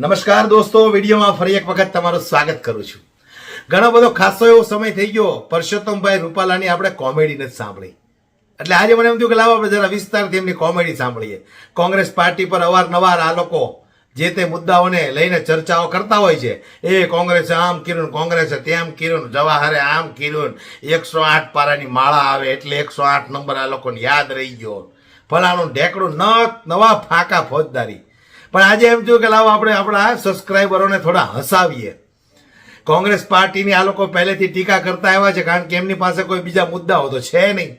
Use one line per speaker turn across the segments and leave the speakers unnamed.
નમસ્કાર દોસ્તો, વિડીયોમાં ફરી એક વખત તમારું સ્વાગત કરું છું. ઘણો બધો ખાસો એવો સમય થઈ ગયો, પરસોત્તમભાઈ રૂપાલાની આપણે કોમેડી નથી સાંભળી. એટલે આજે મને એમ થયું કે લાવો આપણે જરા વિસ્તારથી એમની કોમેડી સાંભળીએ. કોંગ્રેસ પાર્ટી પર અવારનવાર આ લોકો જે તે મુદ્દાઓને લઈને ચર્ચાઓ કરતા હોય છે, એ કોંગ્રેસે આમ કર્યું કોંગ્રેસે તેમ કર્યું જવાહરે આમ કર્યું એકસો આઠ પારાની માળા આવે એટલે એકસો આઠ નંબર આ લોકોને યાદ રહી ગયો. ફલાણું ઢેકડું ન નવા ફાંકા ફોજદારી. પણ આજે એમ થયું કે લાવો આપણે આપણા સબસ્ક્રાઈબરોને થોડા હસાવીએ. કોંગ્રેસ પાર્ટીની આ લોકો પહેલેથી ટીકા કરતા આવ્યા છે, કારણ કે એમની પાસે કોઈ બીજા મુદ્દાઓ તો છે નહીં.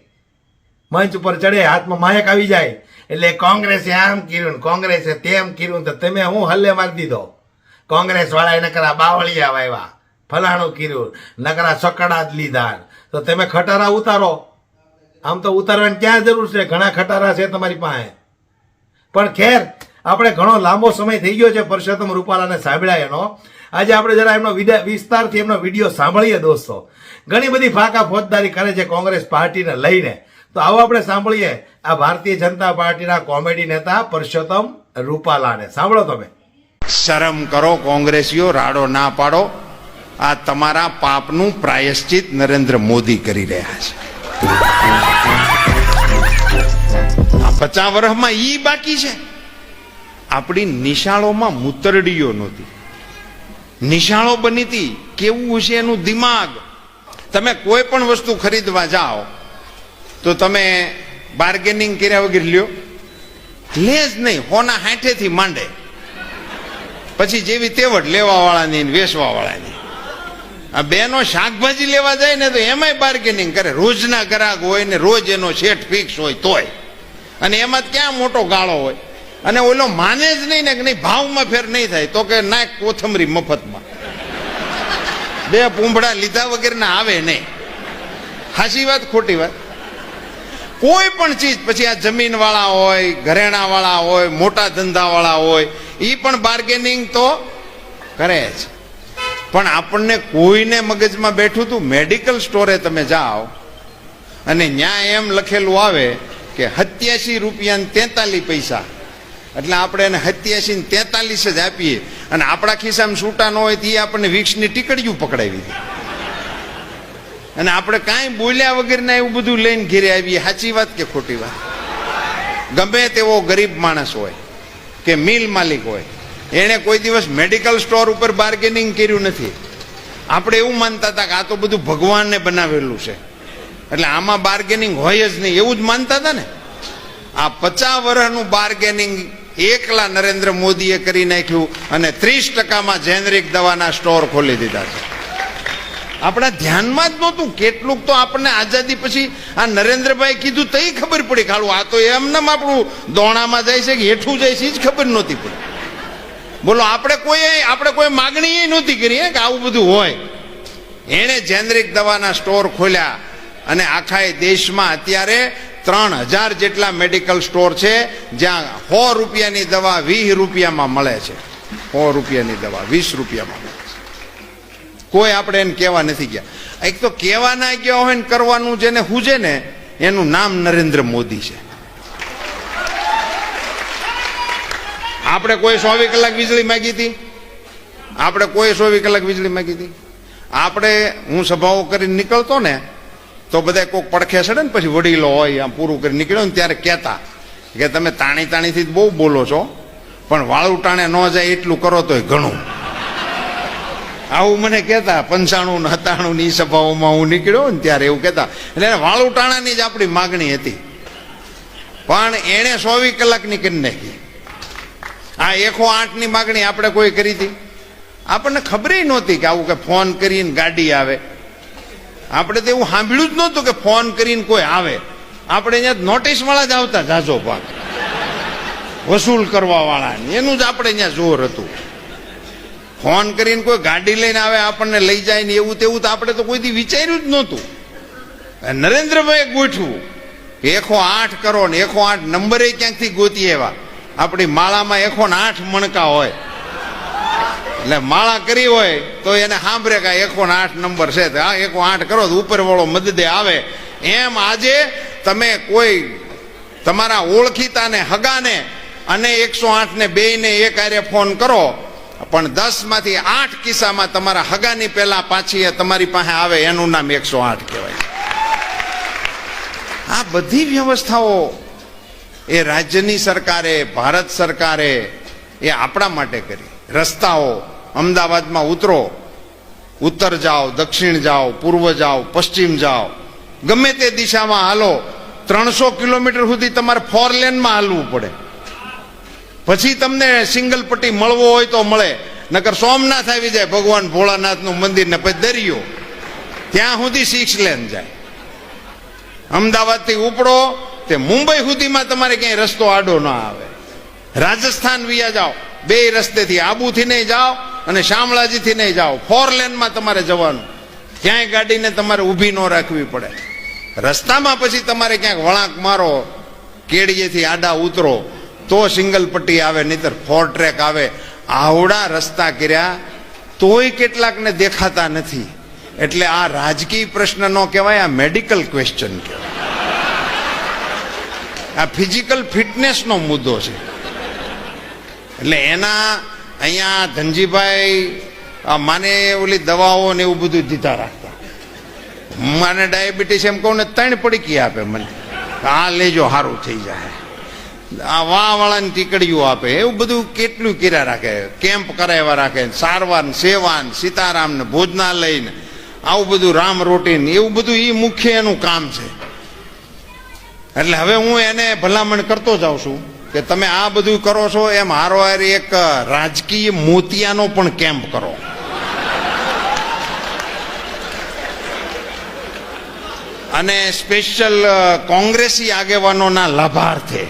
મંચ ઉપર ચડે, હાથમાં માયક આવી જાય. એટલે કોંગ્રેસે આમ કર્યું કોંગ્રેસે તેમ કર્યું તો તમે હું હલ્લે મારી દીધો? કોંગ્રેસ વાળાએ નકરા બાવળિયા વાવ્યા ફલાણું કર્યું. નકરા સકડા જ લીધા. તો તમે ખટારા ઉતારો. આમ તો ઉતારવાની ક્યાં જરૂર છે? ઘણા ખટારા છે તમારી પાસે. પણ ખેર આપણે ઘણો લાંબો સમય થઈ ગયો છે પરસોત્તમ રૂપાલાને સાંભળ્યા એનો. આજે આપણે જરા એમનો વિસ્તારથી એમનો વીડિયો સાંભળીએ દોસ્તો. ઘણી બધી ફાકા ફોજદારી કરે છે કોંગ્રેસ પાર્ટીને લઈને. તો આવો આપણે સાંભળીએ આ ભારતીય જનતા પાર્ટીના કોમેડી નેતા પરસોત્તમ રૂપાલાને. સાંભળો તમે.
શરમ કરો કોંગ્રેસીઓ, રાડો ના પાડો. આ તમારા પાપનું પ્રાયશ્ચિત નરેન્દ્ર મોદી કરી રહ્યા છે. પચાસ વર્ષમાં ઈ બાકી છે. આપણી નિશાળોમાં મૂતરડીઓ નહોતી. નિશાળો બની હતી, કેવું છે એનું દિમાગ? તમે કોઈ પણ વસ્તુ ખરીદવા જાઓ, તો તમે બાર્ગેનિંગ કર્યા વગર લ્યો. લે જ નહીં, હોના હાંઠેથી માંડે. પછી જેવી તેવડ લેવાવાળાની ને વેચવાવાળાની. આ બેનો શાકભાજી લેવા જાય ને તો એમાંય બાર્ગેનિંગ કરે. રોજના ગ્રાહક હોય ને રોજ એનો શેઠ ફિક્સ હોય તોય. અને એમાં ક્યાં મોટો ગાળો હોય? અને ઓલો માને જ નહીં ને કે નહીં, ભાવમાં ફેર નહીં થાય. તો કે ના, કોથમરી મફતમાં. બે પૂંભડા લીધા વગરના આવે નહીં હાસી વાત, ખોટી વાત. કોઈ પણ ચીજ, પછી આ જમીન વાળા હોય ઘરેણા વાળા હોય, મોટા ધંધા વાળા હોય એ પણ બાર્ગેનિંગ તો કરે છે પણ આપણને કોઈને મગજમાં બેઠું તું મેડિકલ સ્ટોરે તમે જાઓ, અને ત્યાં એમ લખેલું આવે કે સત્યાસી રૂપિયા તેતાલીસ પૈસા. એટલે આપણે એને સત્યાસી ને તેતાલીસ જ આપીએ. અને આપણા ખિસ્સામાં છૂટા ન હોય તો આપણને વીક્ષની ટીકડીયું પકડાવી દે. અને આપણે કાંઈ બોલ્યા વગરના એવું બધું લઈને ઘેરે આવીએ. સાચી વાત કે ખોટી વાત? ગમે તેવો ગરીબ માણસ હોય કે મિલ માલિક હોય. એણે કોઈ દિવસ મેડિકલ સ્ટોર ઉપર બાર્ગેનિંગ કર્યું નથી. આપણે એવું માનતા હતા કે આ તો બધું ભગવાનને બનાવેલું છે. એટલે આમાં બાર્ગેનિંગ હોય જ નહીં. એવું જ માનતા હતા ને? આ પચાસ વર્ષનું બાર્ગેનિંગ એકલા નરેન્દ્ર મોદીએ કરી નાખ્યું અને ત્રીસ ટકામાં જેનરિક દવાના સ્ટોર ખોલી દીધા છે. આપણા ધ્યાનમાં જ નહોતું. કેટલુંક તો આપણને આઝાદી પછી આ નરેન્દ્રભાઈ કીધું તઈ ખબર પડી ખાલું આ તો એમનેમ આપણું દોણામાં જાય છે કે હેઠું જાય છે એ જ ખબર નહોતી પડી. બોલો, આપણે કોઈ આપણે કોઈ માગણી નહોતી કરી કે આવું બધું હોય. એણે જેનરિક દવાના સ્ટોર ખોલ્યા અને આખા દેશમાં અત્યારે ત્રણ હજાર જેટલા મેડિકલ સ્ટોર છે, જ્યાં સો રૂપિયાની દવા વીસ રૂપિયામાં મળે છે. સો રૂપિયાની દવા વીસ રૂપિયામાં મળે છે. કોઈ આપણે એને કહેવા નથી ગયા. એક તો કહેવા ના ગયા હોય ને કરવાનું જેને હુજે ને, એનું નામ નરેન્દ્ર મોદી છે. આપણે કોઈ ચોવીસ કલાક વીજળી માંગી હતી? આપણે કોઈ ચોવીસ કલાક વીજળી માંગી હતી? આપણે હું સભાઓ કરીને નીકળતો ને તો બધા કોઈક પડખે ચડે ને, પછી વડીલો હોય, આમ પૂરું કરી નીકળ્યો ને ત્યારે કહેતા કે તમે તાણી તાણીથી બહુ બોલો છો, પણ વાળું ટાણે ન જાય એટલું કરો તોય ઘણું. આવું મને કહેતા, પંચાણું હતાણું ની સભાઓમાં હું નીકળ્યો ને ત્યારે એવું કહેતા. એટલે વાળું ટાણાની જ આપણી માગણી હતી. પણ એણે સોવી કલાકની કરી નાખી. આ એકો આઠની માગણી આપણે કોઈ કરી હતી? આપણને ખબર નહોતી કે આવું કે ફોન કરીને ગાડી આવે. આપણે તો એવું સાંભળ્યું જ નહોતું કે ફોન કરીને કોઈ આવે. આપણે અહીંયા નોટિસ વાળા જ આવતા જાજો પાક વસૂલ કરવા વાળા એનું જ આપણે અહીંયા જોર હતું. ફોન કરીને કોઈ ગાડી લઈને આવે, આપણને લઈ જાય ને એવું તેવું તો આપણે તો કોઈ દી વિચાર્યું જ નહોતું. નરેન્દ્રભાઈએ ગોઠવું કે એકો આઠ કરો ને એકો આઠ નંબરે ક્યાંકથી ગોતી એવા આપણી માળામાં એકો ને આઠ મણકા હોય. એટલે માળા કરી હોય તો એને સાંભળે કે એકો આઠ નંબર છે. આ એકો આઠ કરો તો ઉપર વાળો મદદે આવે. એમ આજે તમે કોઈ તમારા ઓળખીતાને, હગાને અને એકસો આઠ ને બે ને એક આરે ફોન કરો. પણ દસમાંથી આઠ કિસ્સામાં તમારા હગાની પહેલા પાછી તમારી પાસે આવે. એનું નામ એકસો આઠ કહેવાય. આ બધી વ્યવસ્થાઓ એ રાજ્યની સરકારે, ભારત સરકારે એ આપણા માટે કરી. રસ્તાઓ અમદાવાદમાં ઉતરો. ઉત્તર જાઓ, દક્ષિણ જાઓ, પૂર્વ જાઓ, પશ્ચિમ જાઓ. ગમે તે દિશામાં હાલો, ત્રણસો કિલોમીટર સુધી તમારે ફોર લેનમાં હાલવું પડે. પછી તમને સિંગલ પટ્ટી મળવો હોય તો મળે. નકર સોમનાથ આવી જાય, ભગવાન ભોળાનાથનું મંદિર ને પછી દરિયો. ત્યાં સુધી સિક્સ લેન જાય. અમદાવાદથી ઉપડો, તે મુંબઈ સુધીમાં તમારે ક્યાંય રસ્તો આડો ના આવે. રાજસ્થાન વિયા જાઓ, બે રસ્તેથી આબુથી નહીં જાઓ અને શામળાજીથી નહીં જાઓ. ફોર લેનમાં તમારે જવાનું. ક્યાંય ગાડીને તમારે ઊભી ન રાખવી પડે. રસ્તામાં પછી તમારે ક્યાંક વળાંક મારો કેડીએથી આડા ઉતરો, તો સિંગલ પટ્ટી આવે, નહીતર ફોર ટ્રેક આવે. આવડા રસ્તા કર્યા, તોય કેટલાકને દેખાતા નથી. એટલે આ રાજકીય પ્રશ્ન ન કહેવાય, આ મેડિકલ ક્વેશ્ચન કહેવાય. આ ફિઝિકલ ફિટનેસનો મુદ્દો છે. એટલે એના અહીંયા ધનજીભાઈ માને ઓલી દવાઓ ને એવું બધું દીધા રાખતા. મને ડાયાબિટીસ એમ કહું ને ત્રણ પડીકી આપે મને. આ લેજો સારું થઈ જાય. આ વાળાની ટીકડીઓ આપે. એવું બધું કેટલું કર્યા રાખે? કેમ્પ કરાવ્યા રાખે. સારવાર ને સેવા ને સીતારામ ને ભોજનાલય ને આવું બધું રામ રોટીન એવું બધું એ મુખ્ય એનું કામ છે. એટલે હવે હું એને ભલામણ કરતો જાઉં છું. કે તમે આ બધું કરો છો એમ હારો એક રાજકીય મોતિયાનો પણ કેમ્પ કરો. અને સ્પેશિયલ કોંગ્રેસી આગેવાનોના લાભાર્થે.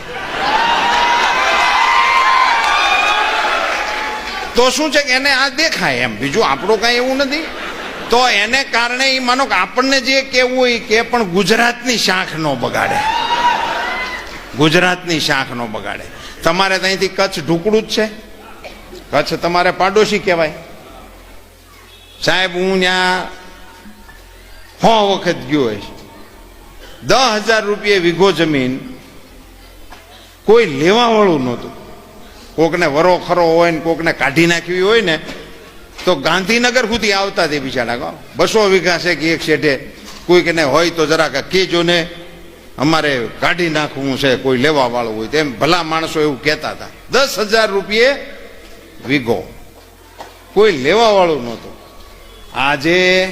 તો શું છે કે એને આ દેખાય એમ? બીજું આપણું કાંઈ એવું નથી. તો એને કારણે એ માનો કે આપણને જે કેવું હોય કે, પણ ગુજરાતની શાખ નો બગાડે. ગુજરાતની શાખ નો બગાડે. તમારે ત્યાંથી કચ્છ ઢુકડું જ છે. કચ્છ તમારે પાડોશી કહેવાય. સાહેબ, હું ત્યાં હો વખત ગયો હોય દસ હજાર રૂપિયા વીઘો જમીન કોઈ લેવાવાળું નહોતું. કોકને વરો ખરો હોય ને કોકને કાઢી નાખવી હોય ને, તો ગાંધીનગર સુધી આવતા તે બિચારા બસો વીઘા છે કે એક શેઠે. કોઈકને હોય તો જરાક કહેજો ને અમારે કાઢી નાખવું છે, કોઈ લેવા વાળું હોય તેમ ભલા માણસો એવું કહેતા હતા. દસ હજાર રૂપિયે વીઘો. કોઈ લેવા વાળું નહોતું. આજે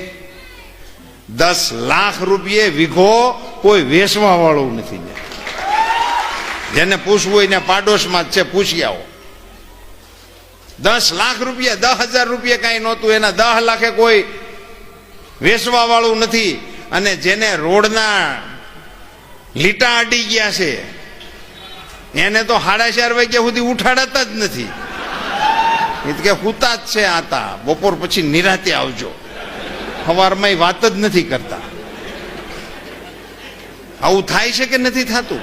દસ લાખ રૂપિયે વીઘો કોઈ વેચવા વાળું નથી જેને પૂછવું હોય ને પાડોશમાં જ છે, પૂછી આવો. દસ લાખ રૂપિયા, દસ હજાર રૂપિયા કાંઈ નહોતું, એના દસ લાખે કોઈ વેચવા વાળું નથી. અને જેને રોડના લીટા અડી ગયા છે. એને તો સાડા ચાર વાગ્યા સુધી ઉઠાડાતા જ નથી. એ કે હુતા જ છે આતા બપોર પછી નિરાતે આવજો. સવારમાં વાત જ નથી કરતા. આવું થાય છે કે નથી થતું?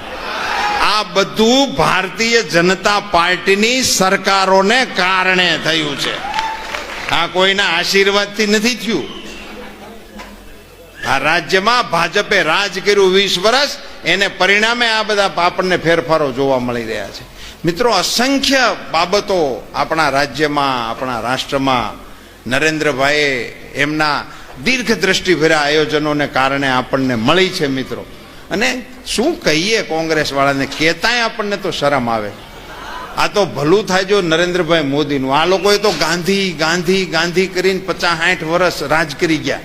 આ બધું ભારતીય જનતા પાર્ટીની સરકારોને કારણે થયું છે. આ કોઈના આશીર્વાદથી નથી થયું. આ રાજ્યમાં ભાજપે રાજ કર્યું વીસ વર્ષ એને પરિણામે આ બધા આપણને ફેરફારો જોવા મળી રહ્યા છે. મિત્રો, અસંખ્ય બાબતો આપણા રાજ્યમાં, આપણા રાષ્ટ્રમાં, નરેન્દ્રભાઈએ એમના દીર્ઘ દ્રષ્ટિભર્યા આયોજનોને કારણે આપણને મળી છે, મિત્રો. અને શું કહીએ કોંગ્રેસવાળાને? કહેતાંય આપણને તો શરમ આવે. આ તો ભલું થાય જો નરેન્દ્રભાઈ મોદીનું. આ લોકોએ તો ગાંધી ગાંધી ગાંધી કરીને પચાસ સાઠ વર્ષ રાજ કરી ગયા.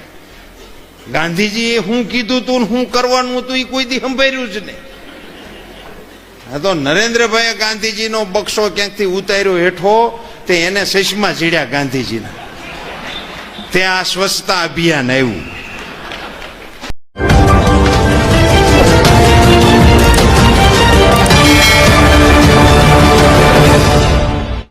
ગાંધીજીએ શું કીધું તું શું કરવાનું હતું એ કોઈ દી સંભાળ્યું જ નહીં. આ તો નરેન્દ્રભાઈએ ગાંધીજીનો બક્ષો ક્યાંકથી ઉતાર્યો હેઠો, તે એને સશમાં ચીડ્યા ગાંધીજીના. તે આ સ્વચ્છતા અભિયાન આવ્યું.